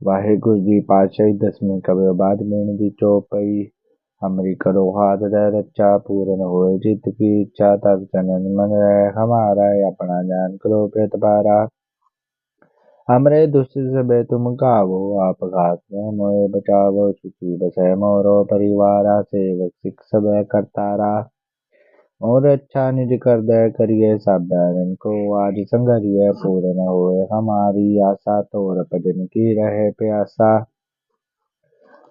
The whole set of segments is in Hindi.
ਵਾਹਿਗੁਰੂ ਜੀ ਪਾਤਸ਼ਾਹੀ ਦਸਵੀਂ ਕਬਿਓ ਬਾਦ ਮੀਣ ਦੀ ਚੋਪਈ ਹਮਰੀ ਕਰੋ हाथ दे रच्चा पूरन होए जित की इच्छा तब चनन मन रहे हमारा अपना ज्ञान करो प्रतिबारा हमरे दुष्ट सबे तुम गावो आप घात में मोए बचावो सुखी बसे मोरो परिवारा सेवक सिख सब करतारा और अच्छा निज कर दे करिए बैरन को। आज संगरिय पूर्ण होए, हमारी आशा तोर भजन की रहे प्यासा।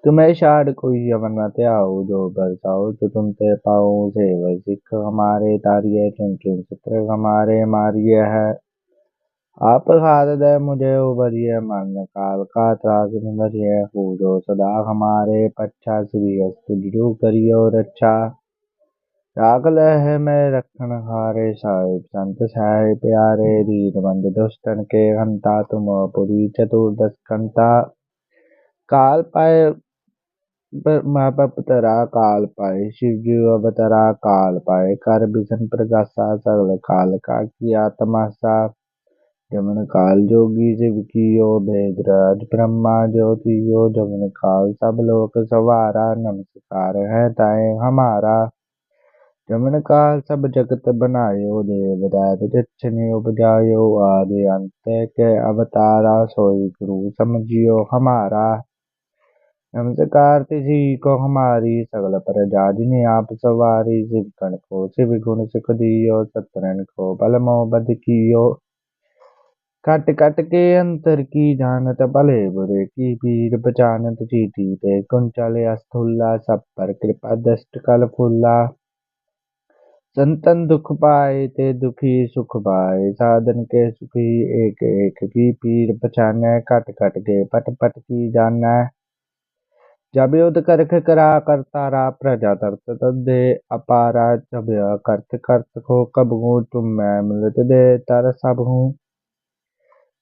तुम्हें शाड कोई अमन न त्याओ जो बरसाओ तो तुम ते पाओ सेव सिख। हमारे तारिये चुन चुन चित्र हमारे मारिय है। आप हाथ दे मुझे उबरिए, मन काल का त्रास निमरिय हो जो सदा हमारे पच्छा, श्री अस्तु करियो रक्षा। लह में रखन हारे साहिब। संत साहिब प्यारे, रीत मंद दुष्टन के घंटा तुम पुरी चतुर्दश कंता। काल पाए माँ बाप तरा काल पाए, शिव जी अवतरा काल पाए। कर बिसन प्रगासा सगल काल का किया तमाशा। जमन काल जोगी शिव कियो भेद राज ब्रह्मा ज्योतियो। जमन काल सब लोक सवारा, नमस्कार है ताए हमारा। जमन काल सब जगत बनायो देव दात जच्छने उपजायो आदि अंत के अवतारा सोई गुरु समझियो हमारा। नमस्कार तिथि को हमारी सगल प्रजा, जिन्हें आप सवारी, शिव गण को शिव गुण सुख दियो, सतरन को बल मोहबद कियो। कट कट के अंतर की जानत, भले बुरे की पीर बचानत चीटी ते कुंचल अस्थुल्ला सब पर कृपा दष्ट कल फुल्ला संतन दुख पाए ते दुखी सुख पाए। साधन के सुखी एक एक की पीर पछाने कट कट के पट पट की जाना जब युद्ध करख करा करतारा प्रजा तरत तदे, अपारा जब करत करत को कब हूँ तुम मैं मिलत दे तर सब हूँ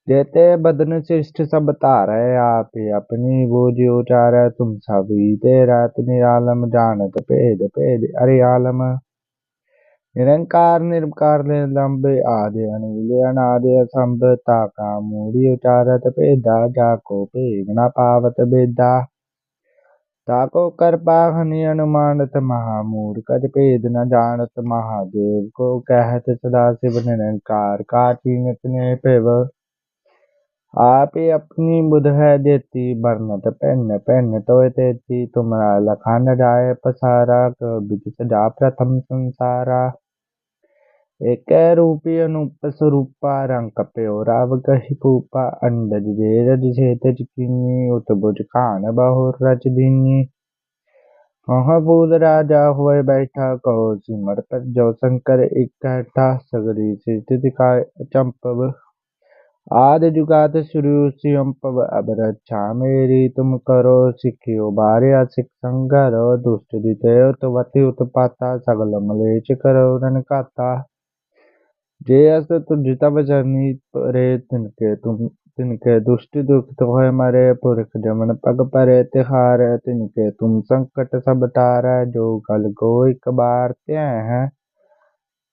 देते बदन श्रेष्ठ सब तारे आप अपनी बोझ उचार तुम सभी ते रात निरालम जानत भेद भेद अरे आलम निरंकार निर्विकार निलंब आदि अनिल अनादि असंभ ताका मूढ़ी उचारत जाको न पावत ताको कर पाखनि अनुमानत महामूढ़ कज भेद न जानत महादेव को कहत सदा शिव निरंकार ने पेव आप अपनी बुध है देती बरनत पेन पेन तो तेती तुमरा लखान जाए पसारा बिच सजा प्रथम संसारा एक रूपी अनुप स्वरूपा रंग कप्यो राव पूपा अंडज जे रज से तज किन्नी उत बुझ खान बहुर रच दीनी महाबूद राजा हुए बैठा कहो सिमर पर, जो शंकर इकट्ठा सगरी सिद्धि दिखाए चंपव। आद जुगात शुरू सियंपव, अब रक्षा मेरी तुम करो, सिखियो बारे सिख संगर, दुष्ट दिते उत्पत्ति उत्पाता सगल मलेच करो रन काता जे अस तुझ तब जनी रे तिनके, तुम तिनके, दुष्ट दुख तोहे मरे पुरख जमन पग परे तिहार तिनके, तुम संकट सब तार जो को एक बार त्यह है।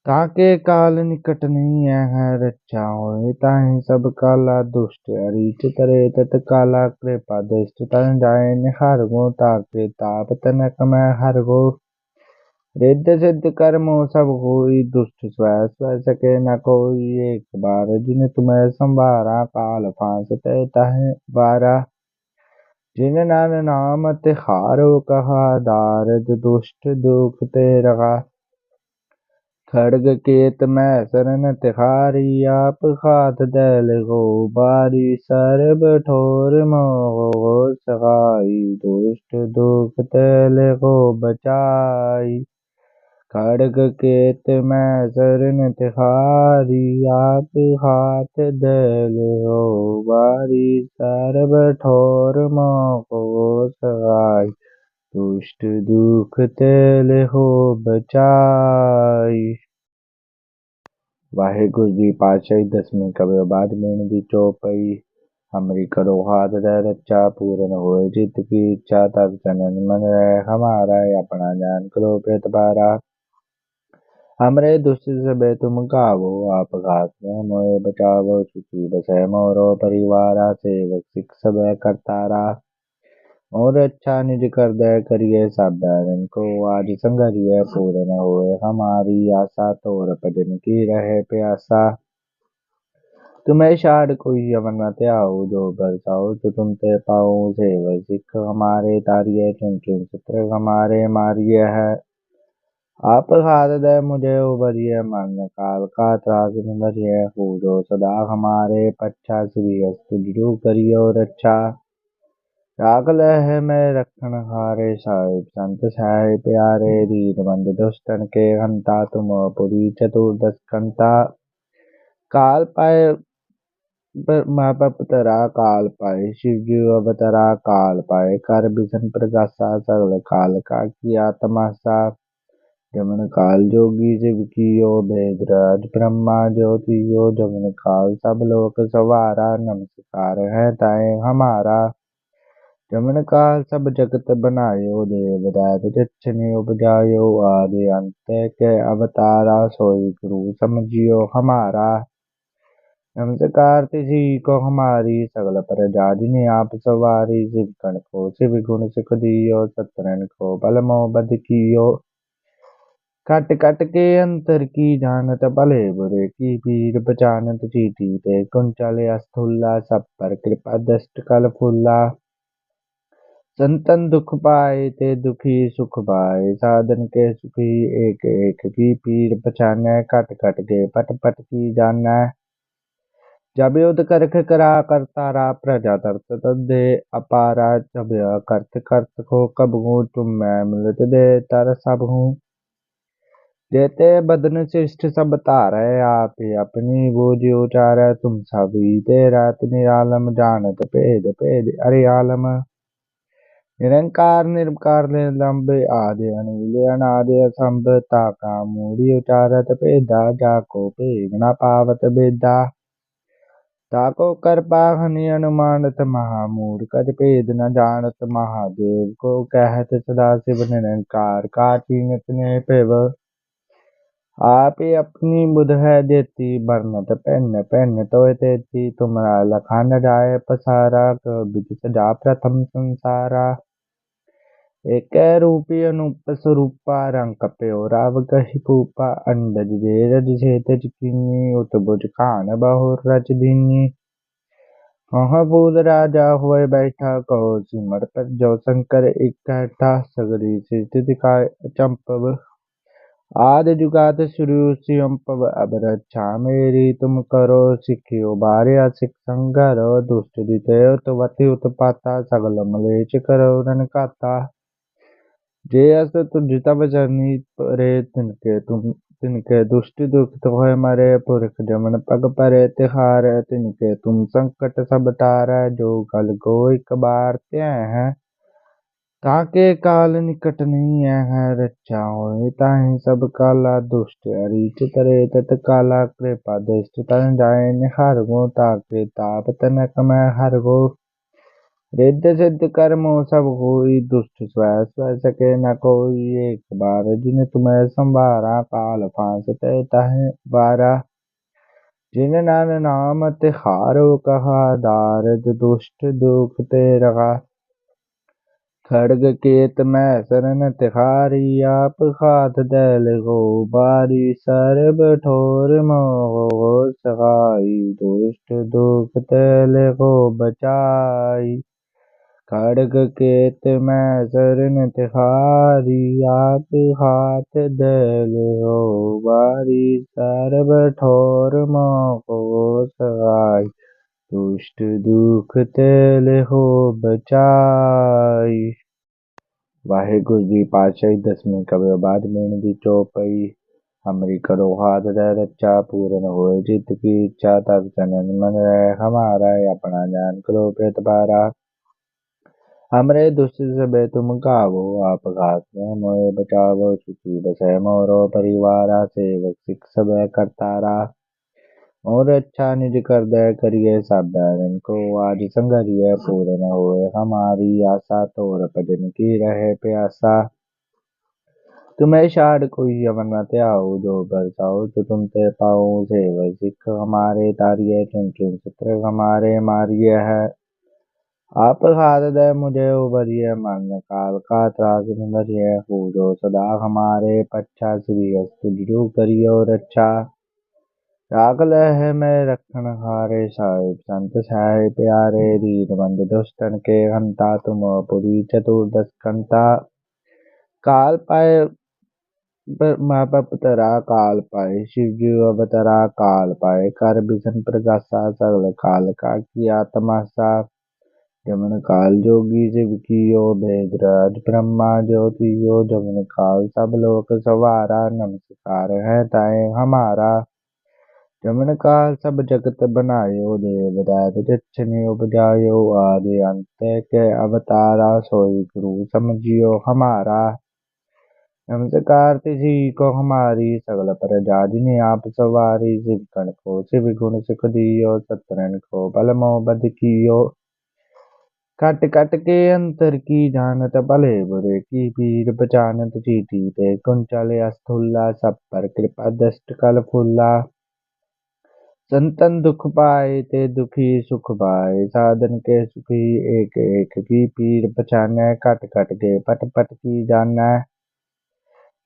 ताके काल निकट नहीं है रक्षा हो ताहि सब काला दुष्ट अरिच तरे तत काला कृपा, दृष्ट तन जाए निहार गो, ताके ताप तनक मैं हर गो। रिद्ध सिद्ध कर्मो सब कोई दुष्ट स्व स्व सके न कोई एक बार जिन तुम्हें संभारा काल फांसते तहे बारा। जिन नान नाम तिहारो कहा, दारद दुष्ट दुख ते खड़ग केत में शरण तिहारी आप खात दल गो बारी सर्ब ठोर मोह सगाई दुष्ट दुख तेल को बचाई। खड़ग केत में शरण तिहारी, आप हाथ दल हो बारी सर्व ठोर मोको सहाय दुष्ट दुख तेल हो बचाई। वाहेगुरु जी, पातशाही दसवीं कबियो बाद मीण दी चौपई। हमरी करो हाथ दे रच्चा पूरन हो जित की इच्छा, तब चनन मन रहे। हमारा अपना जान करो प्रतिबारा हमरे दुष्ट सबे तुम गावो, आप घात में मोए बचावो सुखी बसै मोरो परिवारा सेवक सिख सबे करतारा। और अच्छा निज कर दे करिए सब बैरन को आज संगरिय पूर्ण होए हमारी आशा, तोर भजन की रहे प्यासा। तुम्हें शाड कोई अमर न त्याओ, जो बरसाओ तो तुम ते पाओ सेव सिख हमारे तारिये चुन चुन चित्र हमारे मारिय है। आप हाथ दे मुझे उबरिय मन काल का त्रास निभरिय हो जो सदा हमारे पच्छा श्री अस्तु करियो रक्षा। राग लह में रखन हारे साहिब, संत साहिब प्यारे दीन बंद दुष्टन के हंता, तुम पुरी चतुर्दश कंता। काल पाए तरा काल पाए शिव जी अवतरा, काल पाए कर बिसन प्रकाशा, सगल काल का किया तमाशा। जमन काल जोगी शिव कियो भेदराज ब्रह्मा ज्योतियो जमन काल सब लोक सवारा नमस्कार है ताए हमारा। जमन काल सब जगत बनायो देव दात जच्छनि उपजायो आदि अंत के अवतारा सोई गुरु समझियो हमारा। नमस्कार तिसी को हमारी सगल प्रजा जिन्हें आप सवारी। शिव गण को शिव गुण सुख दियो सतरन को बल मोहबद कियो। कट कट के अंतर की जानत भले बुरे की पीर बचानत चीटी ते कुंचल अस्थुल्ला सब पर कृपा दष्ट कल फुल्ला संतन दुख पाए ते दुखी सुख पाए साधन के सुखी एक एक की पीर पछाने कट कट के पट पट की जाना जब युद्ध करख करा करतारा प्रजा तरत दे अपारा जब करत करत को कब हूँ तुम मैं मिलत दे तर सब हूँ देते बदन शिष्ट सब तारे आप अपनी बोझ उचार तुम सभी रात निरालम जानत पेद पेद अरे आलम। निरंकार निर्विकार निलंब आदि अनिल, अनादि असंभ ताका मूढ़ी उचारत पेदा जाको पेगना पावत बेदा ताको कर पाहनि अनुमानत, महामूढ़ कद पेद न जानत, महादेव को कहत, सदा शिव निरंकार का चीनत ने पेव। आप ही अपनी बुध है देती, बरनत पेन पेन तो तेती तुमरा लखा न जाए पसारा कबित सजा प्रथम संसारा। एक रूपी अनूप स्वरूपा, रंग कप्यो राव कहि पूपा अंडज जे रज छेतज किन्नी उतबुज खान बहुर रच दीनी। वहाँ बूद राजा हुए बैठा, कहो सिमर पर जो शंकर इकट्ठा सगरी सिद्धि दिखाए, चंपव आद जुगात शुरू सियंपव अब रक्षा मेरी तुम करो सिखियो बारे सिख संगर दुष्ट दिते उत्वति उत्पाता सगल मलेच करो रन काता जे अस तुझ तब चरनी परे तिनके तुम तिनके दुष्टि दुख होय मरे पुरख जमन पग परे तिहार तिनके तुम संकट सब तार जो गल एक बार त्या है ताके काल निकट नहीं है रक्षा होए, ताहि सब काला दुष्ट अरिच तरे, तत काला कृपा दृष्ट तन जाए, निहार गो ताके ताप तनक मैं हर गो। रिद्ध सिद्ध कर्मो सब होई दुष्ट स्व स्व सके न कोई एक बार, जिन तुम्हें संभारा काल फांसते तहे बारा जिन नान नाम तिहारो कहा दारद दुष्ट दुख ते रहा खड़ग केत में शरण तिहारी आप खात दल गो बारी सर्ब ठोर मोह सगाई, दुष्ट दुख तेल को बचाई। खड़ग केत में शरण तिहारी आप हाथ दल हो बारी सर्ब ठोर मोको सहाय दुष्ट दुख तेल हो बचाई। वाहेगुरु जी, पातशाही दसवीं कवि बाद मेण दी चौपई। हमरी करो हाथ दे रक्षा पूर्ण होए, जित की इच्छा तब चनन मन रहे। हमारा अपना ज्ञान करो प्रतिबारा हमरे दुष्ट सबे तुम गावो, आप घात में मोए बचावो। सुखी बसै मोरो परिवारा, सेवक सिख सबे करतारा। और अच्छा निज कर दे करिए बैरन को। आज संगरिय पूर्ण होए। हमारी आशा तोर भजन की रहे प्यासा। तुम्हें शायद कोई यमन न त्याओ जो बरसाओ तो तुम ते पाओ से सिख। हमारे तारिये चुन चुन चित्र हमारे मारिये है। आप खाद दे, मुझे उबरिए, मन काल का त्रास निभरिए। हो जो सदा हमारे पच्छा, श्री अस्तु करियो रक्षा। है मैं रखन हारे साहिब। संत साहिब प्यारे, रीत बंद दुष्टन के हंता तुम पुरी चतुर्दश कंता। काल पाए तरा काल पाए शिव जी अवतरा काल पाए कर बिसन प्रगासा, सगल काल का किया तमाशा। जमन काल जोगी शिव कियो भेदराज ब्रह्मा ज्योतियो। जमन काल सब लोक सवारा, नमस्कार है ताए हमारा। जमन का सब जगत बनायो देव दैत जच्छनि उपजायो आदि अंत के अवतारा सोई गुरु समझियो हमारा नमस्कार तिथि को हमारी सगल प्रजा जिन्हें आप सवारी शिव कण को शिव गुण सुख दियो सतरन को बल बद कियो कट कट के अंतर की जानत भले बुरे की पीर बचानत चीटी ते कुंचल अस्थुल्ला सब पर कृपा दष्ट कल फुल्ला संतन दुख पाए ते दुखी सुख पाए। साधन के सुखी एक एक की पीर पछाने कट कट के पट पट की जाना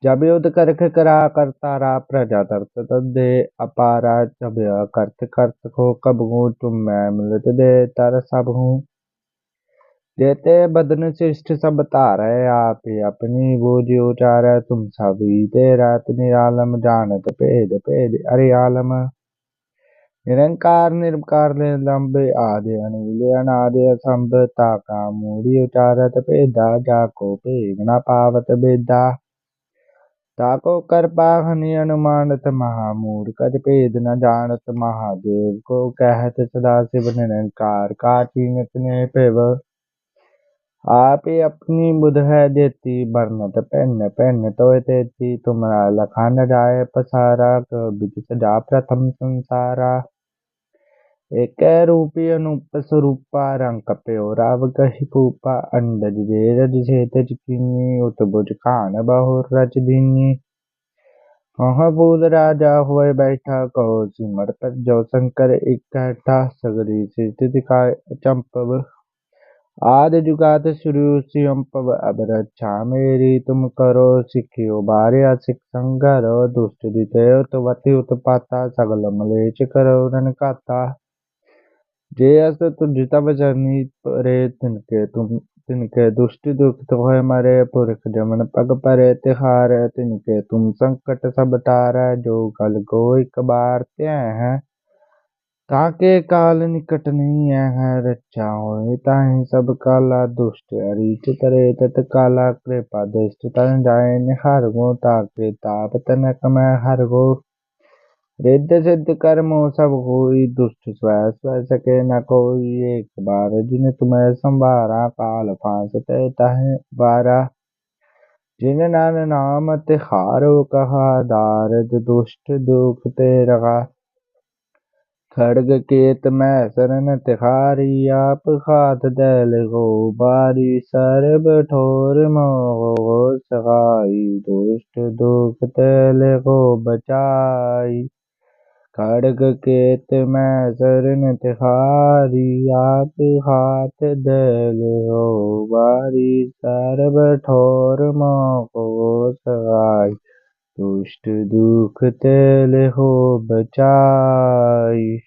जब युद्ध करख करा करतारा प्रजा तरत तदे, अपारा जब करत करत को कब हूँ तुम मैं मिलत दे तर सब हूँ देते बदन श्रेष्ठ सब तारे आप अपनी बोझ उचार तुम सभी ते रात निरालम, जानत भेद भेद अरे आलम निरंकार निरकार लंबे आदि अनिल असंभ ताका मूढ़ी उचारत पेदा जाको पेगना पावत बेदा ताको कर पाहनि अनुमानत महामूढ़ कज पेद न जानत महादेव को कहत सदा शिव निरंकार का चीनत ने पेव आप अपनी बुध है देती बरनत पेन पेन तो तेती तुमरा लखा न जाए पसारा कबित सजा प्रथम संसारा एक रूपी अनूप स्वरूपा रंग राव कही पूपा अंडज जे रज हुए बैठा कहो सिमर पर जो शंकर इकट्ठा सगरी सिद्धि दिखाए चंपव। आद जुगात शुरू सियंपव अब रक्षा मेरी तुम करो, सिखियो बारे सिख संगर, दुष्ट दिते उतवती उत्पाता सगल मलेच करो रन काता जे अस तुझ तब जनी परे तिनके, तुम तिनके, दुष्टि दुख तोहे मरे पुरख जमन पग परे तिहार तिनके, तुम संकट सब तार जो कल को एक बार त्यह है। ताके काल निकट नहीं है रक्षा हो ताहि सब काला दुष्ट अरिच तत काला कृपा, दृष्ट तन जाए निहार गो, ताके ताप तनक मैं हर गो। रिद्ध सिद्ध कर्मो सब कोई दुष्ट स्व स्व सके न कोई एक बार जिन तुम्हें संभारा काल फांसते तहे बारा। जिन नान नाम तिहारो कहा, दारद दुष्ट दुख ते रहा। खड़ग केत में शरण तिहारी आप खात दल गो बारी, सर्ब ठोर मोह सहाई दुष्ट दुख तेल गो बचाई। खड़ग केत में शरण तिहारी, आप हाथ दल हो बारी, सर्व ठोर सहाय दुष्ट दुख तेल हो बचाई